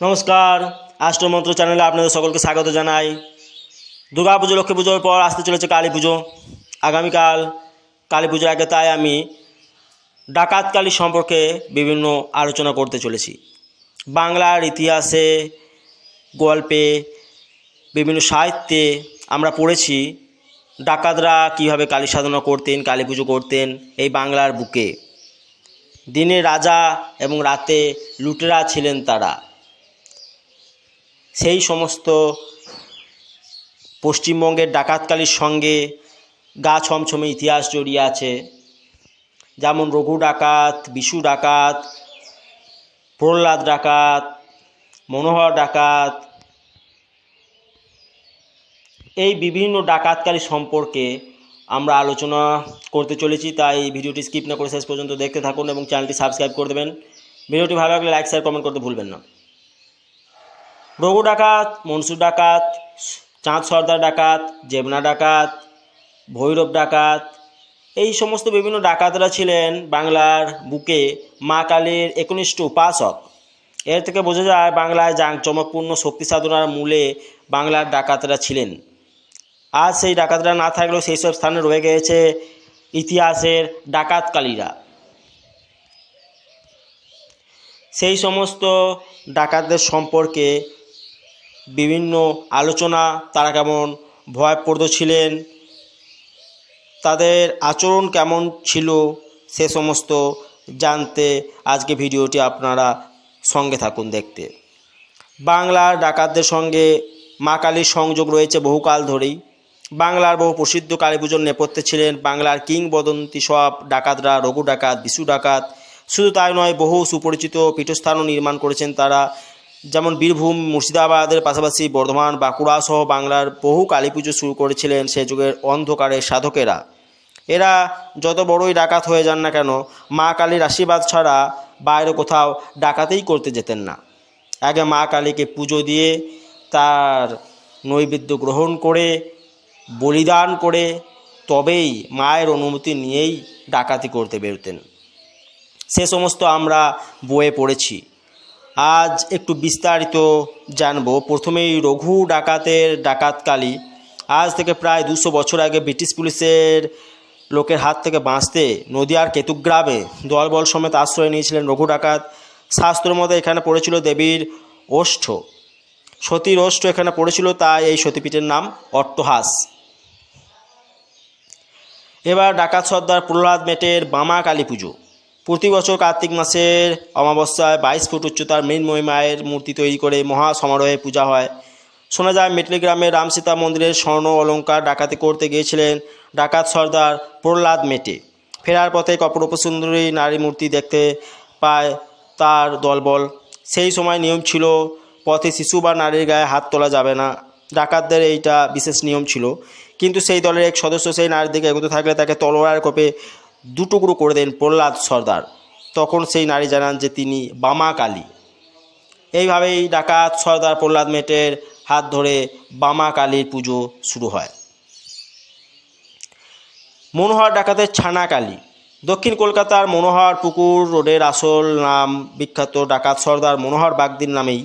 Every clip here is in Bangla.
নমস্কার আষ্টমন্ত্র চ্যানেলে আপনাদের সকলকে স্বাগত জানাই। দুর্গা পুজো, লক্ষ্মী পুজোর পর আসতে চলেছে কালী পুজো। আগামীকাল কালী পুজো আগে তাই আমি ডাকাত কালী সম্পর্কে বিভিন্ন আলোচনা করতে চলেছি। বাংলার ইতিহাসে, গল্পে, বিভিন্ন সাহিত্যে আমরা পড়েছি ডাকাতরা কীভাবে কালী সাধনা করতেন, কালী পুজো করতেন এই বাংলার বুকে। দিনে রাজা এবং রাতে লুটেরা ছিলেন তারা। সেই সমস্ত পশ্চিমবঙ্গের ডাকাতকালীর সঙ্গে গা ছমছমে ইতিহাস জড়িয়ে আছে। যেমন রঘু ডাকাত, বিশু ডাকাত, প্রহ্লাদ ডাকাত, মনোহর ডাকাত। এই বিভিন্ন ডাকাতকালী সম্পর্কে আমরা আলোচনা করতে চলেছি, তাই ভিডিওটি স্কিপ না করে শেষ পর্যন্ত দেখতে থাকুন এবং চ্যানেলটি সাবস্ক্রাইব করে দেবেন। ভিডিওটি ভালো লাগলে লাইক, শেয়ার, কমেন্ট করতে ভুলবেন না। রঘু ডাকাত, মনসুর ডাকাত, চাঁদ সর্দার ডাকাত, জেবনা ডাকাত, ভৈরব ডাকাত, এই সমস্ত বিভিন্ন ডাকাতরা ছিলেন বাংলার বুকে মা কালীর একনিষ্ঠ উপাসক। এর থেকে বোঝা যায় বাংলায় জাঁকজমকপূর্ণ শক্তি সাধনার মূলে বাংলার ডাকাতরা ছিলেন। আজ সেই ডাকাতরা না থাকলেও সেই সব স্থানে রয়ে গিয়েছে ইতিহাসের ডাকাতকালীরা সেই সমস্ত ডাকাতদের সম্পর্কে বিভিন্ন আলোচনা, তারা কেমন ভয়প্রদ ছিলেন, তাদের আচরণ কেমন ছিল, সে সমস্ত জানতে আজকে ভিডিওটি আপনারা সঙ্গে থাকুন দেখতে। বাংলার ডাকাতদের সঙ্গে মা কালীর সংযোগ রয়েছে বহুকাল ধরেই। বাংলার বহু প্রসিদ্ধ কালী পুজোর নেপথ্যে ছিলেন বাংলার কিংবদন্তি সব ডাকাতরা, রঘু ডাকাত, বিশু ডাকাত। শুধু তাই নয়, বহু সুপরিচিত পীঠস্থানও নির্মাণ করেছেন তারা। যেমন বীরভূম, মুর্শিদাবাদের পাশাপাশি বর্ধমান, বাঁকুড়া সহ বাংলার বহু কালী পুজো শুরু করেছিলেন সে যুগের অন্ধকারের সাধকেরা। এরা যত বড়ই ডাকাত হয়ে যান না কেন, মা কালীর আশীর্বাদ ছাড়া বাইরে কোথাও ডাকাতেই করতে যেতেন না। আগে মা কালীকে পুজো দিয়ে তার নৈবেদ্য গ্রহণ করে, বলিদান করে তবেই মায়ের অনুমতি নিয়েই ডাকাতি করতে বেরোতেন। সে সমস্ত আমরা বইয়ে পড়েছি। আজ একটু বিস্তারিত জানব। প্রথমেই রঘু ডাকাতের ডাকাতকালী। আজ থেকে প্রায় দুশো বছর আগে ব্রিটিশ পুলিশের লোকের হাত থেকে বাঁচতে নদিয়ার কেতুগ্রামে দলবল সমেত আশ্রয় নিয়েছিলেন রঘু ডাকাত। শাস্ত্র মতে এখানে পড়েছিল দেবীর ওষ্ঠ। সতীর ওষ্ঠ এখানে পড়েছিল, তাই এই সতীপীঠের নাম অট্টহাস। এবার ডাকাত সর্দার প্রহ্লাদ মেটের বামা কালী পুজো। প্রতি বছর কার্তিক মাসের অমাবস্যায় বাইশ ফুট উচ্চতার মৃন্ময়ী মায়ের মূর্তি তৈরি করে মহা সমারোহে পূজা হয়। শোনা যায়, মেটলি গ্রামের রামসীতা মন্দিরের স্বর্ণ অলঙ্কার ডাকাতি করতে গিয়েছিলেন ডাকাত সর্দার প্রহ্লাদ মেটে। ফেরার পথে এক অপরূপ সুন্দরী নারী মূর্তি দেখতে পায় তার দলবল। সেই সময় নিয়ম ছিল, পথে শিশু বা নারীর গায়ে হাত তোলা যাবে না। ডাকাতদের এইটা বিশেষ নিয়ম ছিল। কিন্তু সেই দলের এক সদস্য সেই নারীর দিকে এগোতে থাকলে তাকে তলোয়ার কোপে দুটুকরো করে দেন প্রহ্লাদ সর্দার। তখন সেই নারী জানান যে তিনি বামা কালী এইভাবেই ডাকাত সর্দার প্রহ্লাদ মেটের হাত ধরে বামা কালীর পুজো শুরু হয়। মনোহর ডাকাতের ছানা কালী দক্ষিণ কলকাতার মনোহর পুকুর রোডের আসল নাম বিখ্যাত ডাকাত সর্দার মনোহর বাগদির নামেই।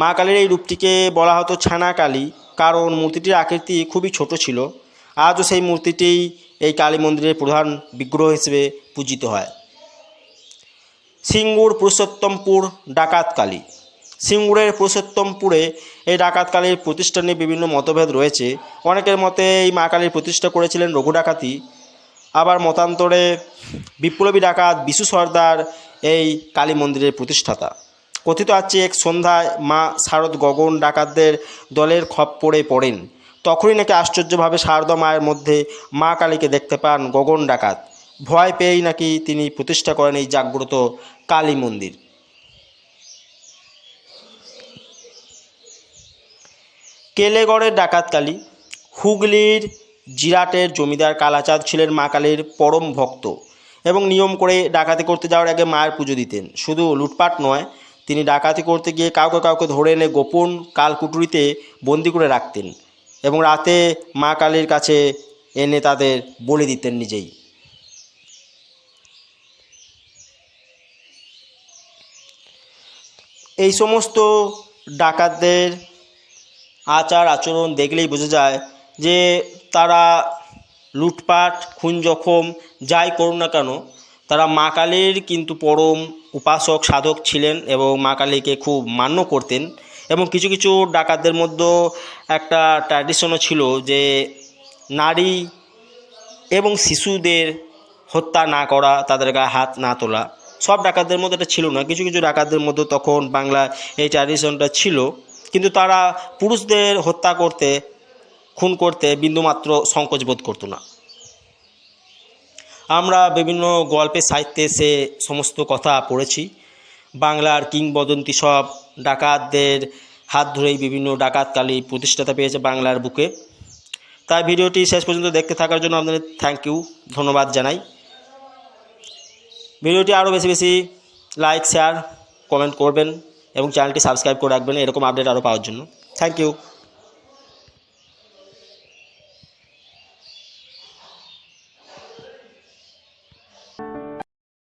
মা কালীর এই রূপটিকে বলা হতো ছানা কালী কারণ মূর্তিটির আকৃতি খুবই ছোট ছিল। আজও সেই মূর্তিটি কালী মন্দিরের প্রধান বিগ্রহ হিসেবে পূজিত হয়। সিঙ্গুর পুরুষোত্তমপুর ডাকাত কালী। সিঙ্গুরের পুরুষোত্তমপুরে এই ডাকাত কালীর প্রতিষ্ঠা নিয়ে বিভিন্ন মতভেদ রয়েছে। অনেকের মতে এই মা কালীর প্রতিষ্ঠা করেছিলেন রঘু ডাকাতি। আবার মতান্তরে বিপ্লবী ডাকাত বিশু সর্দার এই কালী মন্দিরের প্রতিষ্ঠাতা। কথিত আছে, এক সন্ধ্যায় মা শারদ গগন ডাকাতদের দলের খপ্পরে পড়েন। তখনই নাকি আশ্চর্যভাবে শারদা মায়ের মধ্যে মা কালীকে দেখতে পান গগন ডাকাত। ভয় পেয়েই নাকি তিনি প্রতিষ্ঠা করেন এই জাগ্রত কালী মন্দির। কেলেগড়ের ডাকাত কালী, হুগলির জিরাটের জমিদার কালাচাঁদ ছিলেন মা কালীর পরম ভক্ত এবং নিয়ম করে ডাকাতি করতে যাওয়ার আগে মায়ের পুজো দিতেন। শুধু লুটপাট নয়, তিনি ডাকাতি করতে গিয়ে কাউকে কাউকে ধরে এনে গোপন কালকুটুরিতে বন্দি করে রাখতেন। এবং রাতে মা কালীর কাছে এনে তাদের বলে দিতেন নিজেই। এই সমস্ত ডাকাতদের আচার আচরণ দেখলেই বোঝা যায় যে তারা লুটপাট, খুন জখম যাই করুন না কেন, তারা মা কালীর কিন্তু পরম উপাসক, সাধক ছিলেন এবং মা কালীকে খুব মান্য করতেন। এবং কিছু কিছু ডাকাতদের মধ্যে একটা ট্র্যাডিশনও ছিল যে নারী এবং শিশুদের হত্যা না করা, তাদের গায়ে হাত না তোলা। সব ডাকাতদের মধ্যে এটা ছিল না। কিছু কিছু ডাকাতদের মধ্যে তখন বাংলা এই ট্র্যাডিশনটা ছিল। কিন্তু তারা পুরুষদের হত্যা করতে, খুন করতে বিন্দুমাত্র সংকোচ বোধ করতো না। আমরা বিভিন্ন গল্পে সাহিত্যে সে সমস্ত কথা পড়েছি। বাংলার কিংবদন্তি সব ডাকাতদের হাত ধরেই বিভিন্ন ডাকাতকালী প্রতিষ্ঠাতা পেয়েছে বাংলার বুকে। তাই ভিডিওটি শেষ পর্যন্ত দেখতে থাকার জন্য আপনাদের থ্যাংক ইউ ধন্যবাদ জানাই। ভিডিওটি আরও বেশি বেশি লাইক শেয়ার কমেন্ট করবেন এবং চ্যানেলটি সাবস্ক্রাইব করে রাখবেন, এরকম আপডেট আরও পাওয়ার জন্য। Thank you